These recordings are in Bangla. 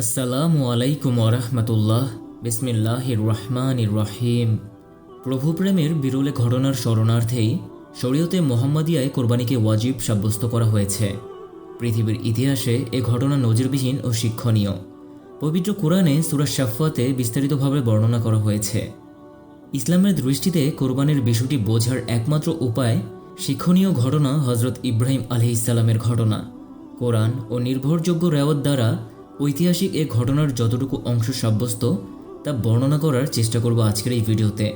আসসালামু আলাইকুম আরহামতুল্লাহ বিসমিল্লাহির রহমানির রহিম প্রভু প্রেমের বিরলে ঘটনার স্মরণার্থেই শরীয়তে মোহাম্মদিয়ায় কোরবানিকে ওয়াজিব সাব্যস্ত করা হয়েছে। পৃথিবীর ইতিহাসে এ ঘটনা নজিরবিহীন ও শিক্ষণীয়। পবিত্র কোরআনে সুরাজ শাফাতে বিস্তারিতভাবে বর্ণনা করা হয়েছে। ইসলামের দৃষ্টিতে কোরবানির বিষয়টি বোঝার একমাত্র উপায় শিক্ষণীয় ঘটনা হজরত ইব্রাহিম আলহি ইসলামের ঘটনা। কোরআন ও নির্ভরযোগ্য রেওয়াত দ্বারা ঐতিহাসিক এ ঘটনার যতটুকু অংশ সাব্যস্ত, তা বর্ণনা করার চেষ্টা করব আজকের এই ভিডিওতে।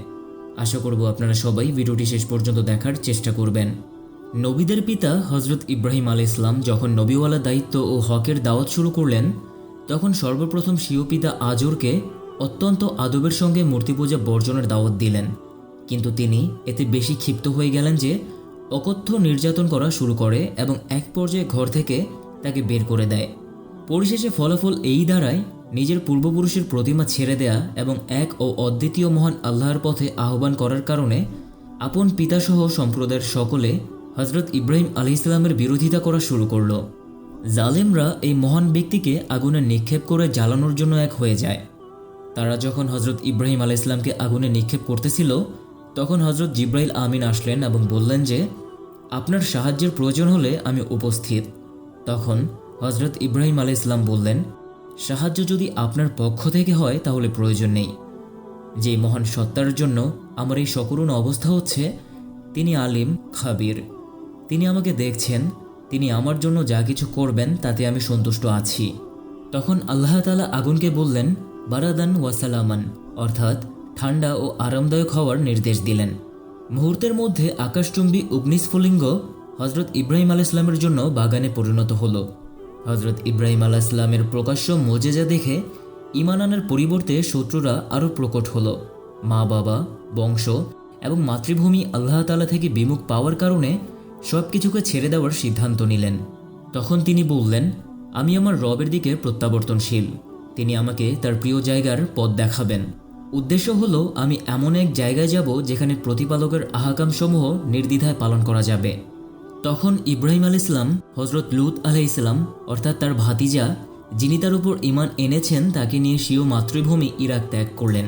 আশা করব আপনারা সবাই ভিডিওটি শেষ পর্যন্ত দেখার চেষ্টা করবেন। নবীদের পিতা হজরত ইব্রাহিম আল ইসলাম যখন নবীওয়ালা দায়িত্ব ও হকের দাওয়াত শুরু করলেন, তখন সর্বপ্রথম স্বীয় পিতা আজরকে অত্যন্ত আদবের সঙ্গে মূর্তি পূজা বর্জনের দাওয়াত দিলেন। কিন্তু তিনি এতে বেশি ক্ষিপ্ত হয়ে গেলেন যে, অকথ্য নির্যাতন করা শুরু করে এবং এক পর্যায়ে ঘর থেকে তাকে বের করে দেয়। পরিশেষে ফলাফল এই দাঁড়ায় নিজের পূর্বপুরুষের প্রতিমা ছেড়ে দেয়া এবং এক ও অদ্বিতীয় মহান আল্লাহর পথে আহ্বান করার কারণে আপন পিতাসহ সম্প্রদায়ের সকলে হজরত ইব্রাহিম আলি ইসলামের বিরোধিতা করা শুরু করল। জালেমরা এই মহান ব্যক্তিকে আগুনে নিক্ষেপ করে জ্বালানোর জন্য এক হয়ে যায়। তারা যখন হজরত ইব্রাহিম আলাহ ইসলামকে আগুনে নিক্ষেপ করতেছিল, তখন হজরত জিব্রাইল আমিন আসলেন এবং বললেন যে, আপনার সাহায্যের প্রয়োজন হলে আমি উপস্থিত। তখন হজরত ইব্রাহিম আলাহ ইসলাম বললেন, সাহায্য যদি আপনার পক্ষ থেকে হয় তাহলে প্রয়োজন নেই। যে মহান সত্তার জন্য আমার এই সকরুণ অবস্থা হচ্ছে, তিনি আলিম, খাবির। তিনি আমাকে দেখছেন, তিনি আমার জন্য যা কিছু করবেন তাতে আমি সন্তুষ্ট আছি। তখন আল্লাহ তালা আগুনকে বললেন, বারাদান ওয়াসালামান অর্থাৎ ঠান্ডা ও আরামদায়ক হওয়ার নির্দেশ দিলেন। মুহূর্তের মধ্যে আকাশচুম্বী অগ্নিস্ফুলিঙ্গ হজরত ইব্রাহিম আল ইসলামের জন্য বাগানে পরিণত হলো। হজরত ইব্রাহিম আলাহ ইসলামের প্রকাশ্য মজেজা দেখে ইমান আনার পরিবর্তে শত্রুরা আরও প্রকট হল। মা, বাবা, বংশ এবং মাতৃভূমি আল্লাহ তালা থেকে বিমুখ পাওয়ার কারণে সব কিছুকে ছেড়ে দেওয়ার সিদ্ধান্ত নিলেন। তখন তিনি বললেন, আমি আমার রবের দিকে প্রত্যাবর্তনশীল। তিনি আমাকে তার প্রিয় জায়গার পথ দেখাবেন। উদ্দেশ্য হলো, আমি এমন এক জায়গায় যাব যেখানে প্রতিপালকের আহাকামসমূহ নির্দ্বিধায় পালন করা যাবে। তখন ইব্রাহিম আল ইসলাম হজরত লুত আলাহ ইসলাম অর্থাৎ তার ভাতিজা, যিনি তার উপর ইমান এনেছেন, তাকে নিয়ে স্বীয় মাতৃভূমি ইরাক ত্যাগ করলেন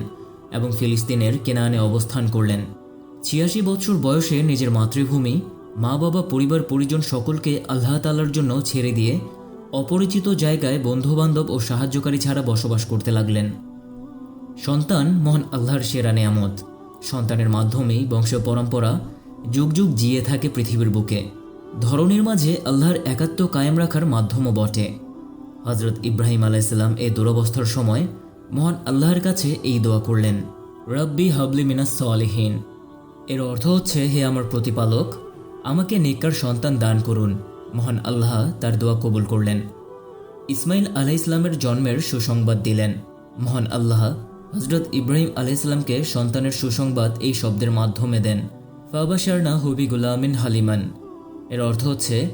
এবং ফিলিস্তিনের কেনানে অবস্থান করলেন। ছিয়াশি বছর বয়সে নিজের মাতৃভূমি, মা, বাবা, পরিবার, পরিজন সকলকে আল্লাহ তাল্লার জন্য ছেড়ে দিয়ে অপরিচিত জায়গায় বন্ধুবান্ধব ও সাহায্যকারী ছাড়া বসবাস করতে লাগলেন। সন্তান মহান আল্লাহর সেরা নেয়ামত। সন্তানের মাধ্যমেই বংশ পরম্পরা যুগ যুগ জিয়ে থাকে পৃথিবীর বুকে। ধরনের মাঝে আল্লাহর একাত্ম কায়েম রাখার মাধ্যমও বটে। হজরত ইব্রাহিম আলাইসাল্লাম এই দুরবস্থার সময় মহান আল্লাহর কাছে এই দোয়া করলেন, রব্বি হাবলি মিনাস সালেহীন। এর অর্থ হচ্ছে, হে আমার প্রতিপালক, আমাকে নেককার সন্তান দান করুন। মহান আল্লাহ তার দোয়া কবুল করলেন। ইসমাইল আলাহ ইসলামের জন্মের সুসংবাদ দিলেন। মহান আল্লাহ হজরত ইব্রাহিম আলাহ ইসলামকে সন্তানের সুসংবাদ এই শব্দের মাধ্যমে দেন। ফাবাশারনা হবি গুলামিন হালিমান। এর অর্থ হচ্ছে,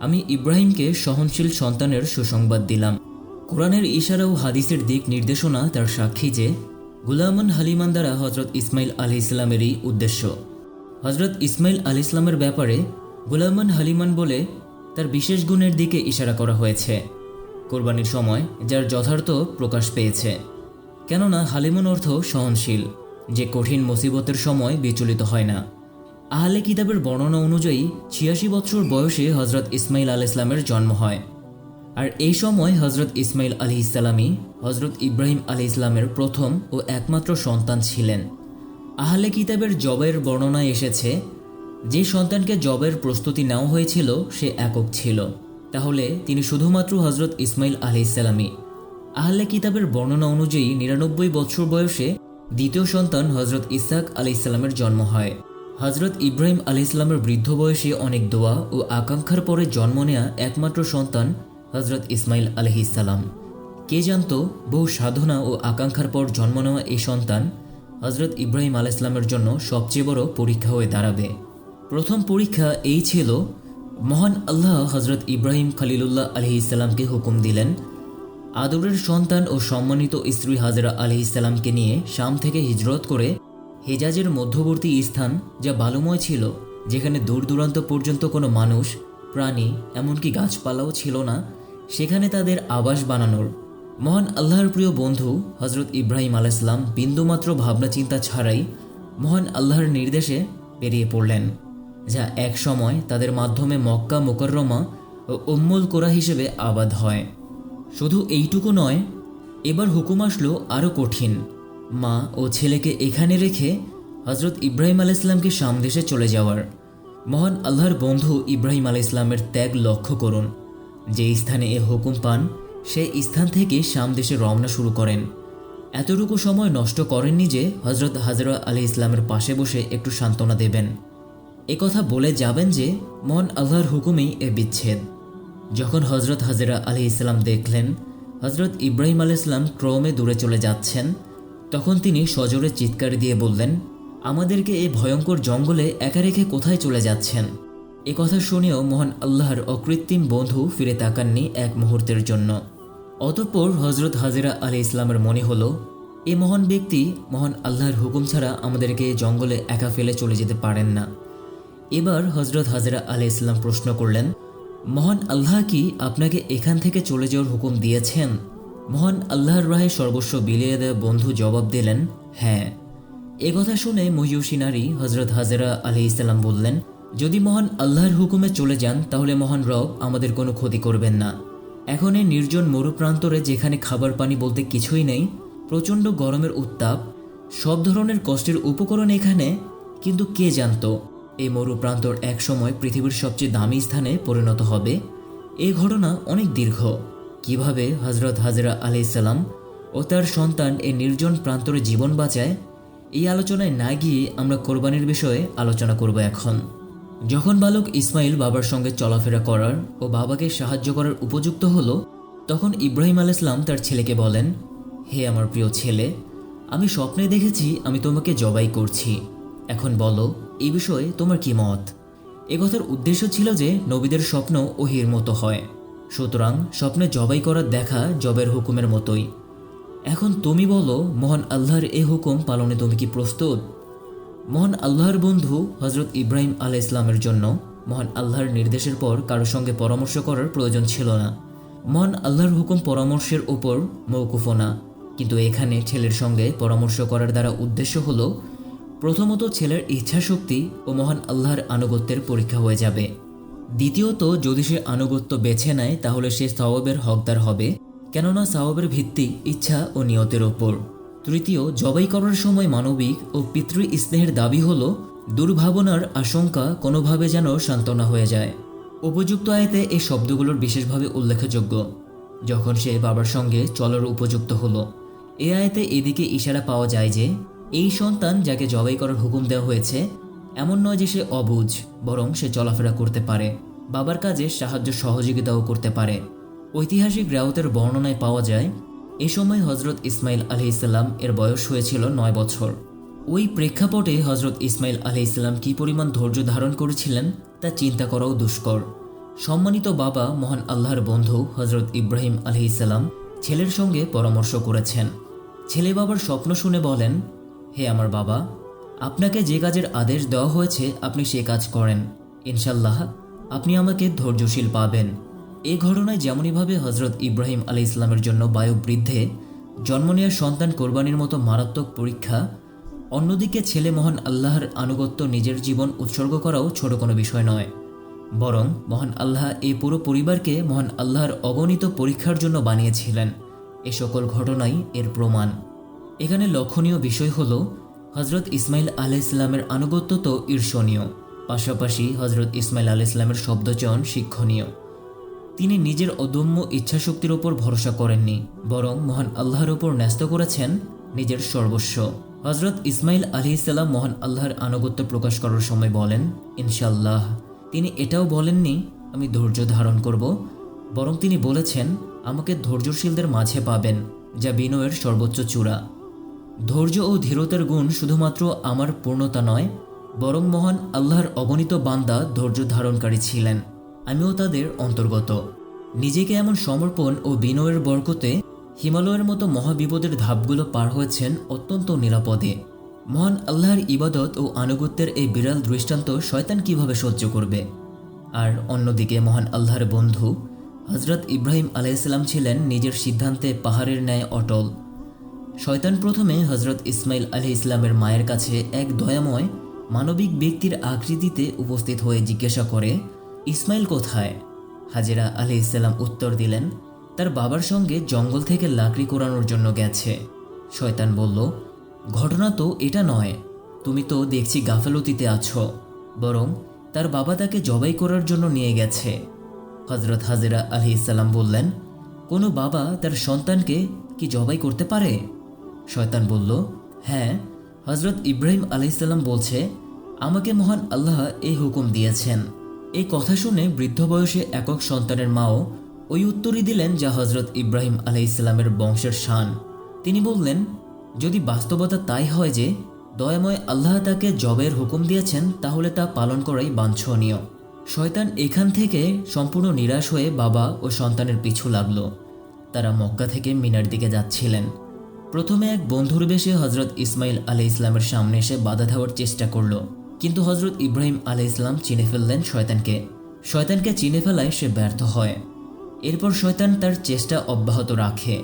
আমি ইব্রাহিমকে সহনশীল সন্তানের সুসংবাদ দিলাম। কোরআনের ইশারা ও হাদিসের দিক নির্দেশনা তার সাক্ষী যে গুলামান হালিমান দ্বারা হজরত ইসমাইল আলি ইসলামেরই উদ্দেশ্য। হজরত ইসমাইল আলি ইসলামের ব্যাপারে গুলামান হালিমান বলে তার বিশেষ গুণের দিকে ইশারা করা হয়েছে। কোরবানির সময় যার যথার্থ প্রকাশ পেয়েছে। কেননা হালিমন অর্থ সহনশীল, যে কঠিন মুসিবতের সময় বিচলিত হয় না। আহলে কিতাবের বর্ণনা অনুযায়ী ছিয়াশি বছর বয়সে হজরত ইসমাইল আল ইসলামের জন্ম হয়। আর এই সময় হজরত ইসমাইল আলি ইসলামী হজরত ইব্রাহিম আলি ইসলামের প্রথম ও একমাত্র সন্তান ছিলেন। আহলে কিতাবের জবের বর্ণনায় এসেছে, যে সন্তানকে জবের প্রস্তুতি নেওয়া হয়েছিল, সে একক ছিল। তাহলে তিনি শুধুমাত্র হজরত ইসমাইল আলি ইসলামী আহলে কিতাবের বর্ণনা অনুযায়ী নিরানব্বই বছর বয়সে দ্বিতীয় সন্তান হজরত ইসাক আলি ইসলামের জন্ম হয়। হজরত ইব্রাহিম আলি ইসলামের বৃদ্ধ বয়সে অনেক দোয়া ও আকাঙ্ক্ষার পরে জন্ম নেয়া একমাত্র সন্তান হজরত ইসমাইল আলহি ইসালাম কে জানত বহু সাধনা ও আকাঙ্ক্ষার পর জন্ম নেওয়া এই সন্তান হজরত ইব্রাহিম আল ইসলামের জন্য সবচেয়ে বড় পরীক্ষা হয়ে দাঁড়াবে। প্রথম পরীক্ষা এই ছিল, মহান আল্লাহ হজরত ইব্রাহিম খালিলুল্লাহ আলহি ইসলামকে হুকুম দিলেন, আদরের সন্তান ও সম্মানিত স্ত্রী হাজরা আলহি ইসলামকে নিয়ে শাম থেকে হিজরত করে হেজাজের মধ্যবর্তী স্থান যা বালুময় ছিল, যেখানে দূর দূরান্ত পর্যন্ত কোনো মানুষ, প্রাণী, এমনকি গাছপালাও ছিল না, সেখানে তাদের আবাস বানানোর। মহান আল্লাহর প্রিয় বন্ধু হজরত ইব্রাহিম আলাইসলাম বিন্দুমাত্র ভাবনা চিন্তা ছাড়াই মহান আল্লাহর নির্দেশে বেরিয়ে পড়লেন, যা এক সময় তাদের মাধ্যমে মক্কা মোকররমা ও উম্মুল কোরা হিসেবে আবাদ হয়। শুধু এইটুকু নয়, এবার হুকুম আসলো আরও কঠিন। মা ও ছেলেকে এখানে রেখে হজরত ইব্রাহিম আল ইসলামকে সামদেশে চলে যাওয়ার। মহান আল্লাহর বন্ধু ইব্রাহিম আল ইসলামের ত্যাগ লক্ষ্য করুন। যে স্থানে এ হুকুম পান, সেই স্থান থেকে সামদেশে রওনা শুরু করেন। এতটুকু সময় নষ্ট করেননি যে হজরত হাজরা আলী ইসলামের পাশে বসে একটু সান্ত্বনা দেবেন। কথা বলে যাবেন যে মহান আল্লাহর হুকুমেই এ বিচ্ছেদ। যখন হজরত হাজরা আলী ইসলাম দেখলেন হজরত ইব্রাহিম আলী ইসলাম ক্রমে দূরে চলে যাচ্ছেন তখন তিনি সজোরে চিৎকার দিয়ে বললেন, আমাদেরকে এই ভয়ঙ্কর জঙ্গলে একা রেখে কোথায় চলে যাচ্ছেন? এ কথা শুনেও মহান আল্লাহর অকৃত্রিম বন্ধু ফিরে তাকাননি এক মুহূর্তের জন্য। অতঃপর হজরত হাজিরা আলী ইসলামের মনে হলো, এ মহান ব্যক্তি মহান আল্লাহর হুকুম ছাড়া আমাদেরকে জঙ্গলে একা ফেলে চলে যেতে পারেন না। এবার হজরত হাজরা আলী ইসলাম প্রশ্ন করলেন, মহান আল্লাহ কি আপনাকে এখান থেকে চলে যাওয়ার হুকুম দিয়েছেন? মহান আল্লাহর রাহে সর্বস্ব বিলিয়ে দেওয়া বন্ধু জবাব দিলেন হ্যাঁ। এ কথা শুনে মহিউসী নারী হজরত হাজরা আলী ইসলাম বললেন, যদি মহান আল্লাহর হুকুমে চলে যান, তাহলে মহান রব আমাদের কোনো ক্ষতি করবেন না। এখন এই নির্জন মরুপ্রান্তরে যেখানে খাবার পানি বলতে কিছুই নেই, প্রচণ্ড গরমের উত্তাপ, সব ধরনের কষ্টের উপকরণ এখানে, কিন্তু কে জানতো, এই মরুপ্রান্তর এক সময় পৃথিবীর সবচেয়ে দামি স্থানে পরিণত হবে। এই ঘটনা অনেক দীর্ঘ। কীভাবে হজরত হাজরা আলি ইসাল্লাম ও তার সন্তান এই নির্জন প্রান্তরে জীবন বাঁচায়? এই আলোচনায় না গিয়ে আমরা কোরবানির বিষয়ে আলোচনা করব এখন। যখন বালক ইসমাইল বাবার সঙ্গে চলাফেরা করার ও বাবাকে সাহায্য করার উপযুক্ত হলো, তখন ইব্রাহিম আল ইসলাম তার ছেলেকে বলেন, হে আমার প্রিয় ছেলে, আমি স্বপ্নে দেখেছি আমি তোমাকে জবাই করছি। এখন বলো, এই বিষয়ে তোমার কি মত? এ কথার উদ্দেশ্য ছিল যে নবীদের স্বপ্ন ওহির মতো হয়। সুতরাং স্বপ্নে জবাই করার দেখা জবের হুকুমের মতোই। এখন তুমি বলো, মহান আল্লাহর এ হুকুম পালনে তুমি কি প্রস্তুত? মহান আল্লাহর বন্ধু হজরত ইব্রাহিম আলাহ ইসলামের জন্য মহান আল্লাহর নির্দেশের পর কারোর সঙ্গে পরামর্শ করার প্রয়োজন ছিল না। মহান আল্লাহর হুকুম পরামর্শের উপর মৌকুফও না। কিন্তু এখানে ছেলের সঙ্গে পরামর্শ করার দ্বারা উদ্দেশ্য হল, প্রথমত ছেলের ইচ্ছাশক্তি ও মহান আল্লাহর আনুগত্যের পরীক্ষা হয়ে যাবে। দ্বিতীয়ত, যদি সে আনুগত্য বেছে নেয়, তাহলে সে সওয়াবের হকদার হবে, কেননা সওয়াবের ভিত্তি ইচ্ছা ও নিয়তের ওপর। তৃতীয়, জবাই করার সময় মানবিক ও পিতৃ স্নেহের দাবি হল, দুর্ভাবনার আশঙ্কা কোনোভাবে যেন সান্ত্বনা হয়ে যায়। উপযুক্ত আয়তে এই শব্দগুলোর বিশেষভাবে উল্লেখযোগ্য। যখন সে বাবার সঙ্গে চলার উপযুক্ত হলো, এ আয়তে এদিকে ইশারা পাওয়া যায় যে, এই সন্তান যাকে জবাই করার হুকুম দেওয়া হয়েছে এমন নয় যে সে অবুঝ, বরং সে চলাফেরা করতে পারে, বাবার কাজে সাহায্য সহযোগিতাও করতে পারে। ঐতিহাসিক রাউতের বর্ণনায় পাওয়া যায়, এ সময় হজরত ইসমাইল আলি ইসলাম এর বয়স হয়েছিল নয় বছর। ওই প্রেক্ষাপটে হজরত ইসমাইল আলি ইসলাম কী পরিমাণ ধৈর্য ধারণ করেছিলেন, তা চিন্তা করাও দুষ্কর। সম্মানিত বাবা, মহান আল্লাহর বন্ধু হজরত ইব্রাহিম আলি ইসলাম ছেলের সঙ্গে পরামর্শ করেছেন। ছেলে বাবার স্বপ্ন শুনে বলেন, হে আমার বাবা আপনাকে যে কাজের আদেশ দেওয়া হয়েছে, আপনি সে কাজ করেন। ইনশাল্লাহ আপনি আমাকে ধৈর্যশীল পাবেন। এ ঘটনায় যেমনইভাবে হজরত ইব্রাহিম আলী ইসলামের জন্য বায়ু বৃদ্ধে, জন্ম নেওয়ার সন্তান কোরবানির মতো মারাত্মক পরীক্ষা, অন্যদিকে ছেলে মহান আল্লাহর আনুগত্য নিজের জীবন উৎসর্গ করাও ছোট কোনো বিষয় নয়। বরং মহান আল্লাহ এই পুরো পরিবারকে মহান আল্লাহর অগণিত পরীক্ষার জন্য বানিয়েছিলেন। এ সকল ঘটনাই এর প্রমাণ। এখানে লক্ষণীয় বিষয় হল হজরত ইসমাইল আলাহ ইসলামের আনুগত্য তো ঈর্ষণীয়, পাশাপাশি হজরত ইসমাইল আলাহ ইসলামের শব্দচয়ন শিক্ষণীয়। তিনি নিজের অদম্য ইচ্ছাশক্তির ওপর ভরসা করেননি, বরং মহান আল্লাহর ওপর ন্যস্ত করেছেন নিজের সর্বস্ব। হজরত ইসমাইল আলি ইসলাম মহান আল্লাহর আনুগত্য প্রকাশ করার সময় বলেন ইনশাল্লাহ তিনি এটাও বলেননি, আমি ধৈর্য ধারণ করব। বরং তিনি বলেছেন, আমাকে ধৈর্যশীলদের মাঝে পাবেন, যা বিনয়ের সর্বোচ্চ চূড়া। ধৈর্য ও ধীরতার গুণ শুধুমাত্র আমার পূর্ণতা নয়, বরং মহান আল্লাহর অগণিত বান্দা ধৈর্য ধারণকারী ছিলেন। আমিও তাদের অন্তর্গত। নিজেকে এমন সমর্পণ ও বিনয়ের বরকতে হিমালয়ের মতো মহাবিপদের ধাপগুলো পার হয়েছেন অত্যন্ত নিরাপদে। মহান আল্লাহর ইবাদত ও আনুগত্যের এই বিরল দৃষ্টান্ত শয়তান কীভাবে সহ্য করবে? আর অন্যদিকে মহান আল্লাহর বন্ধু হজরত ইব্রাহিম আলাইসাল্লাম ছিলেন নিজের সিদ্ধান্তে পাহাড়ের ন্যায় অটল। শয়তান প্রথমে হজরত ইসমাইল আলি ইসলামের মায়ের কাছে এক দয়াময় মানবিক ব্যক্তির আকৃতিতে উপস্থিত হয়ে জিজ্ঞাসা করে, ইসমাইল কোথায়? হাজেরা আলি ইসলাম উত্তর দিলেন, তার বাবার সঙ্গে জঙ্গল থেকে লাকড়ি কোরানোর জন্য গেছে। শয়তান বলল, ঘটনা তো এটা নয়। তুমি তো দেখছি গাফেলতিতে আছো, বরং তার বাবা তাকে জবাই করার জন্য নিয়ে গেছে। হজরত হাজেরা আলি ইসলাম বললেন, কোনো বাবা তার সন্তানকে কি জবাই করতে পারে? শয়তান বলল হ্যাঁ হজরত ইব্রাহিম আলাইসাল্লাম বলছে, আমাকে মহান আল্লাহ এই হুকুম দিয়েছেন। এই কথা শুনে বৃদ্ধ বয়সে একক সন্তানের মাও ওই উত্তরই দিলেন যা হজরত ইব্রাহিম আলাইসাল্লামের বংশের শান। তিনি বললেন, যদি বাস্তবতা তাই হয় যে দয়াময় আল্লাহ তাকে জবের হুকুম দিয়েছেন, তাহলে তা পালন করাই বাঞ্ছনীয়। শয়তান এখান থেকে সম্পূর্ণ নিরাশ হয়ে বাবা ও সন্তানের পিছু লাগল। তারা মক্কা থেকে মিনার দিকে যাচ্ছিলেন। প্রথমে এক বন্ধুর বেশে হজরত ইসমাইল আলি ইসলামের সামনে এসে বাধা দেওয়ার চেষ্টা করল। কিন্তু হজরত ইব্রাহিম আলি ইসলাম চিনে ফেললেন শয়তানকে। শয়তানকে চিনে ফেলায় সে ব্যর্থ হয়। এরপর শয়তান তার চেষ্টা অব্যাহত রাখে।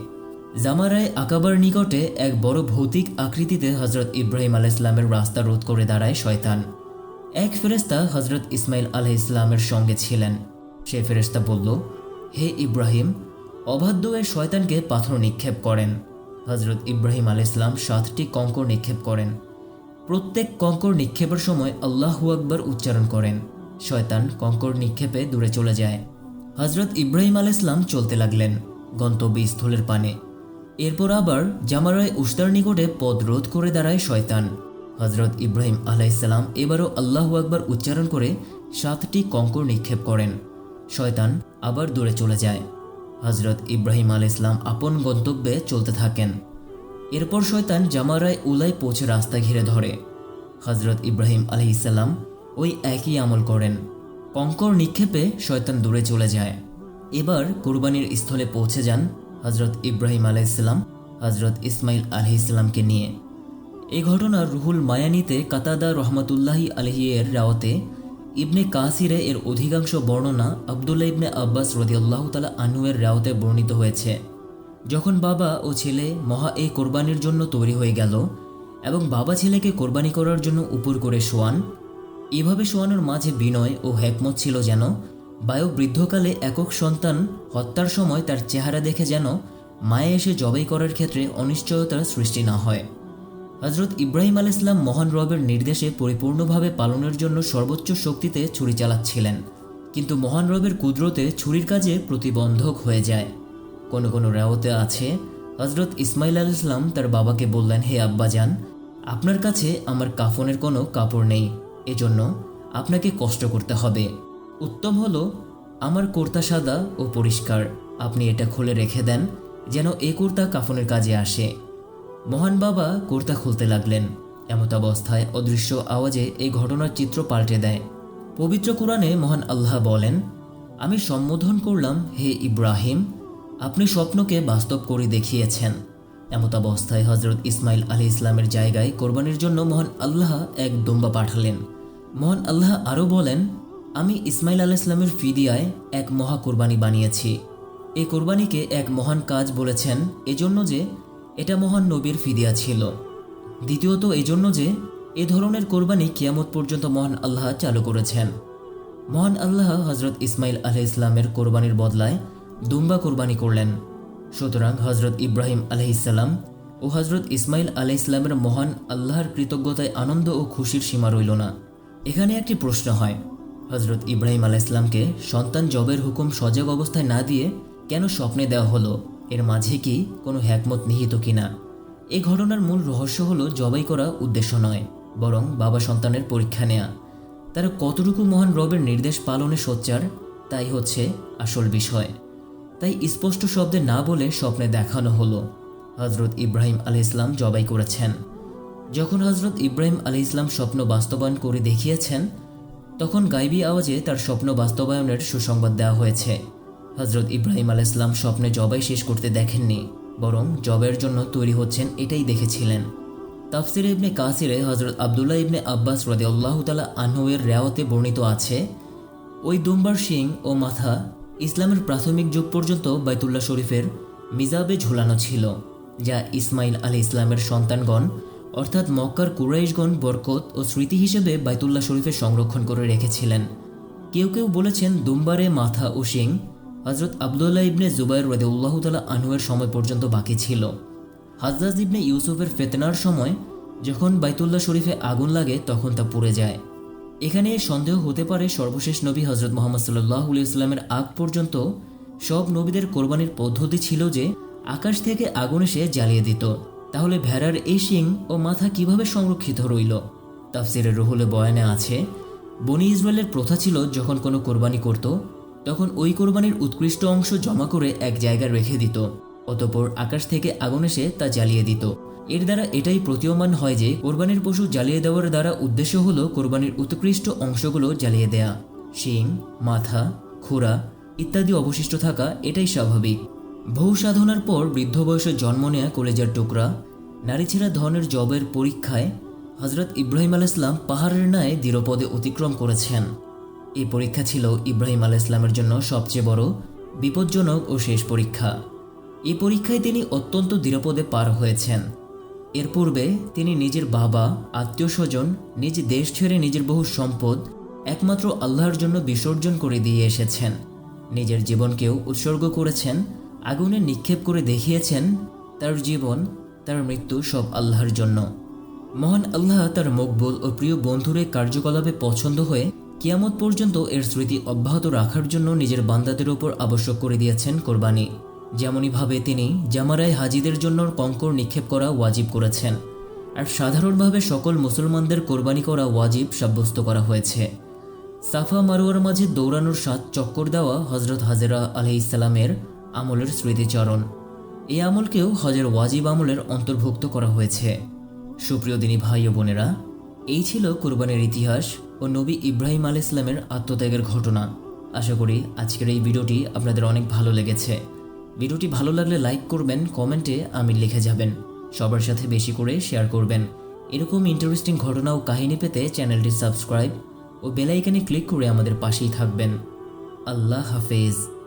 জামারায় আকাবার নিকটে এক বড় ভৌতিক আকৃতিতে হজরত ইব্রাহিম আলাহ ইসলামের রাস্তা রোধ করে দাঁড়ায় শয়তান। এক ফেরেস্তা হজরত ইসমাইল আলাহ ইসলামের সঙ্গে ছিলেন। সে ফেরেস্তা বলল, হে ইব্রাহিম, অবাধ্য এ শয়তানকে পাথর নিক্ষেপ করেন। হজরত ইব্রাহিম আল ইসলাম সাতটি কঙ্কর নিক্ষেপ করেন। প্রত্যেক কঙ্কর নিক্ষেপের সময় আল্লাহু আকবর উচ্চারণ করেন। শয়তান কঙ্কর নিক্ষেপে দূরে চলে যায়। হজরত ইব্রাহিম আল ইসলাম চলতে লাগলেন গন্তব্যস্থলের পানে। এরপর আবার জামারায় উস্তার নিকটে পদ রোধ করে দাঁড়ায় শয়তান। হজরত ইব্রাহিম আলাইসাল্লাম এবারও আল্লাহু আকবর উচ্চারণ করে সাতটি কঙ্কর নিক্ষেপ করেন। শয়তান আবার দূরে চলে যায়। হজরত ইব্রাহিম আল ইসলাম আপন গন্তব্যে চলতে থাকেন। এরপর শয়তান জামারায় উলাই পৌঁছে রাস্তা ঘিরে ধরে। হজরত ইব্রাহিম আলহ ইসাল্লাম ওই একই আমল করেন। কঙ্কর নিক্ষেপে শয়তান দূরে চলে যায়। এবার কুরবানির স্থলে পৌঁছে যান হজরত ইব্রাহিম আলাইসাল্লাম হজরত ইসমাইল আলহ ইসলামকে নিয়ে। এই ঘটনা রুহুল মায়ানিতে কাতাদা রহমতুল্লাহি আলহিয়ের রাওতে ইবনে কাসিরে এর অধিকাংশ বর্ণনা আবদুল্লাহ ইবনে আব্বাস রদিয়াল্লাহ তালা আনুয়ের রাওতে বর্ণিত হয়েছে। যখন বাবা ও ছেলে মহা এই কোরবানির জন্য তৈরি হয়ে গেল এবং বাবা ছেলেকে কোরবানি করার জন্য উপর করে শোয়ান, এভাবে শোয়ানোর মাঝে বিনয় ও হ্যাকমত ছিল যেন বায়ু বৃদ্ধকালে একক সন্তান হত্যার সময় তার চেহারা দেখে যেন মায়ে এসে জবাই করার ক্ষেত্রে অনিশ্চয়তার সৃষ্টি না হয়। হজরত ইব্রাহিম আল ইসলাম মহান রবের নির্দেশে পরিপূর্ণভাবে পালনের জন্য সর্বোচ্চ শক্তিতে ছুরি চালাচ্ছিলেন। কিন্তু মহান রবের কুদরতে ছুরির কাজে প্রতিবন্ধক হয়ে যায়। কোনো কোনো রেওতে আছে হজরত ইসমাইল আল ইসলাম তার বাবাকে বললেন, হে আব্বাজান, আপনার কাছে আমার কাফনের কোনো কাপড় নেই। এজন্য আপনাকে কষ্ট করতে হবে। উত্তম হলো, আমার কুর্তা সাদা ও পরিষ্কার। আপনি এটা খুলে রেখে দেন, যেন এ কুর্তা কাফনের কাজে আসে। মহান বাবা কুর্তা খুলতে লাগলেন। এমত অবস্থায় অদৃশ্য আওয়াজে এই ঘটনার চিত্র পাল্টে দেয়। পবিত্র কোরআনে মহান আল্লাহ বলেন, আমি সম্বোধন করলাম, হে ইব্রাহিম, আপনি স্বপ্নকে বাস্তব করে দেখিয়েছেন। এমত অবস্থায় হজরত ইসমাইল আলী ইসলামের জায়গায় কোরবানির জন্য মহান আল্লাহ এক দোম্বা পাঠালেন। মহান আল্লাহ আরও বলেন, আমি ইসমাইল আল ইসলামের ফিদিয়ায় এক মহা কোরবানি বানিয়েছি। এই কোরবানিকে এক মহান কাজ বলেছেন, এজন্য যে এটা মহান নবীর ফিদিয়া ছিল। দ্বিতীয়ত এজন্য যে, এ ধরনের কোরবানি কিয়ামত পর্যন্ত মহান আল্লাহ চালু করেছেন। মহান আল্লাহ হজরত ইসমাইল আলহ ইসলামের কোরবানির বদলায় দুম্বা কোরবানি করলেন। সুতরাং হজরত ইব্রাহিম আলহিসাল্লাম ও হজরত ইসমাইল আলহ ইসলামের মহান আল্লাহর কৃতজ্ঞতায় আনন্দ ও খুশির সীমা রইল না। এখানে একটি প্রশ্ন হয় হজরত ইব্রাহিম আলাহ ইসলামকে সন্তান জবের হুকুম সজাগ অবস্থায় না দিয়ে কেন স্বপ্নে দেওয়া হলো? এর মাঝে কি কোনো হ্যাকমত নিহিত কিনা? এ ঘটনার মূল রহস্য হলো জবাই করা উদ্দেশ্য নয়, বরং বাবা সন্তানের পরীক্ষা নেয়া। তারা কতটুকু মহান রবের নির্দেশ পালনে সোচ্চার, তাই হচ্ছে আসল বিষয়। তাই স্পষ্ট শব্দে না বলে স্বপ্নে দেখানো হলো হজরত ইব্রাহিম আলি ইসলাম জবাই করেছেন। যখন হজরত ইব্রাহিম আলি ইসলাম স্বপ্ন বাস্তবায়ন করে দেখিয়েছেন, তখন গাইবী আওয়াজে তার স্বপ্ন বাস্তবায়নের সুসংবাদ দেওয়া হয়েছে। হজরত ইব্রাহিম আল ইসলাম স্বপ্নে জবাই শেষ করতে দেখেননি, বরং জবের জন্য তৈরি হচ্ছেন এটাই দেখেছিলেন। তাফসির ইবনে কাসিরে হজরত আবদুল্লাহ ইবনে আব্বাস রদে আল্লাহ তালা আনহুয়ের রেওয়াতে বর্ণিত আছে, ওই দুম্বার শিং ও মাথা ইসলামের প্রাথমিক যুগ পর্যন্ত বাইতুল্লাহ শরীফের মিজাবে ঝুলানো ছিল, যা ইসমাইল আলী ইসলামের সন্তানগণ, অর্থাৎ মক্কার কুরাইশগণ বরকত ও স্মৃতি হিসেবে বাইতুল্লাহ শরীফে সংরক্ষণ করে রেখেছিলেন। কেউ কেউ বলেছেন দুম্বারে মাথা ও শিং হজরত আবদুল্লাহ ইবনে জুবাইর রদেউল্লাহ তালা আনহুয়ের সময় পর্যন্ত বাকি ছিল। হাজরাজ ইবনে ইউসুফের ফেতনার সময় যখন বাইতুল্লাহ শরীফে আগুন লাগে তখন তা পুড়ে যায়। এখানে সন্দেহ হতে পারে সর্বশেষ নবী হজরত মোহাম্মদ সাল্লাহ ইসলামের আগ পর্যন্ত সব নবীদের কোরবানির পদ্ধতি ছিল যে আকাশ থেকে আগুন এসে জ্বালিয়ে দিত। তাহলে ভেড়ার এই শিং ও মাথা কীভাবে সংরক্ষিত রইল? তাফসিরের রহুলে বয়ানে আছে, বনি ইসরায়েলের প্রথা ছিল যখন কোনো কোরবানি করত তখন ওই কোরবানির উৎকৃষ্ট অংশ জমা করে এক জায়গায় রেখে দিত, অতপর আকাশ থেকে আগুন এসে তা জ্বালিয়ে দিত। এর দ্বারা এটাই প্রতীয়মান হয় যে, কোরবানির পশু জ্বালিয়ে দেওয়ার দ্বারা উদ্দেশ্য হলো কোরবানির উৎকৃষ্ট অংশগুলো জ্বালিয়ে দেয়া। শিং, মাথা, খোরা ইত্যাদি অবশিষ্ট থাকা এটাই স্বাভাবিক। বহু সাধনার পর বৃদ্ধ বয়সে জন্ম নেয়া কলেজার টুকরা, নারী ছেঁড়া ধরনের জবের পরীক্ষায় হজরত ইব্রাহিম আল ইসলাম পাহাড়ের ন্যায় দৃঢ়পদে অতিক্রম করেছেন। এই পরীক্ষা ছিল ইব্রাহিম আল ইসলামের জন্য সবচেয়ে বড় বিপজ্জনক ও শেষ পরীক্ষা। এই পরীক্ষায় তিনি অত্যন্ত দৃঢ়পদে পার হয়েছেন। এর পূর্বে তিনি নিজের বাবা আত্মীয় স্বজন নিজ দেশ ছেড়ে নিজের বহু সম্পদ, একমাত্র আল্লাহর জন্য বিসর্জন করে দিয়ে এসেছেন। নিজের জীবনকেও উৎসর্গ করেছেন, আগুনে নিক্ষেপ করে দেখিয়েছেন তার জীবন, তার মৃত্যু সব আল্লাহর জন্য। মহান আল্লাহ তার মকবুল ও প্রিয় বন্ধুর কার্যকলাপে পছন্দ হয়ে কিয়ামত পর্যন্ত এর স্মৃতি অব্যাহত রাখার জন্য নিজের বান্দাদের ওপর আবশ্যক করে দিয়েছেন কোরবানি। যেমনইভাবে তিনি জামারায় হাজিদের জন্য কঙ্কর নিক্ষেপ করা ওয়াজিব করেছেন। আর সাধারণভাবে সকল মুসলমানদের কোরবানি করা ওয়াজিব সাব্যস্ত করা হয়েছে। সাফা মারোয়ার মাঝে দৌড়ানোর সাত চক্কর দেওয়া হজরত হাজেরা আলহ ইসলামের আমলের স্মৃতিচরণ। এই আমলকেও হজের ওয়াজিব আমলের অন্তর্ভুক্ত করা হয়েছে। সুপ্রিয় দিনী ভাই ও বোনেরা, এই ছিল কোরবানির ইতিহাস। ও নবী ইব্রাহিম আল ইসলামের আত্মত্যাগের ঘটনা। আশা করি আজকের এই ভিডিওটি আপনাদের অনেক ভালো লেগেছে। ভিডিওটি ভালো লাগলে লাইক করবেন, কমেন্টে আমি লিখে যাবেন। সবার সাথে বেশি করে শেয়ার করবেন। এরকম ইন্টারেস্টিং ঘটনা ও কাহিনী পেতে চ্যানেলটি সাবস্ক্রাইব ও বেলাইকানে ক্লিক করে আমাদের পাশেই থাকবেন। আল্লাহ হাফেজ।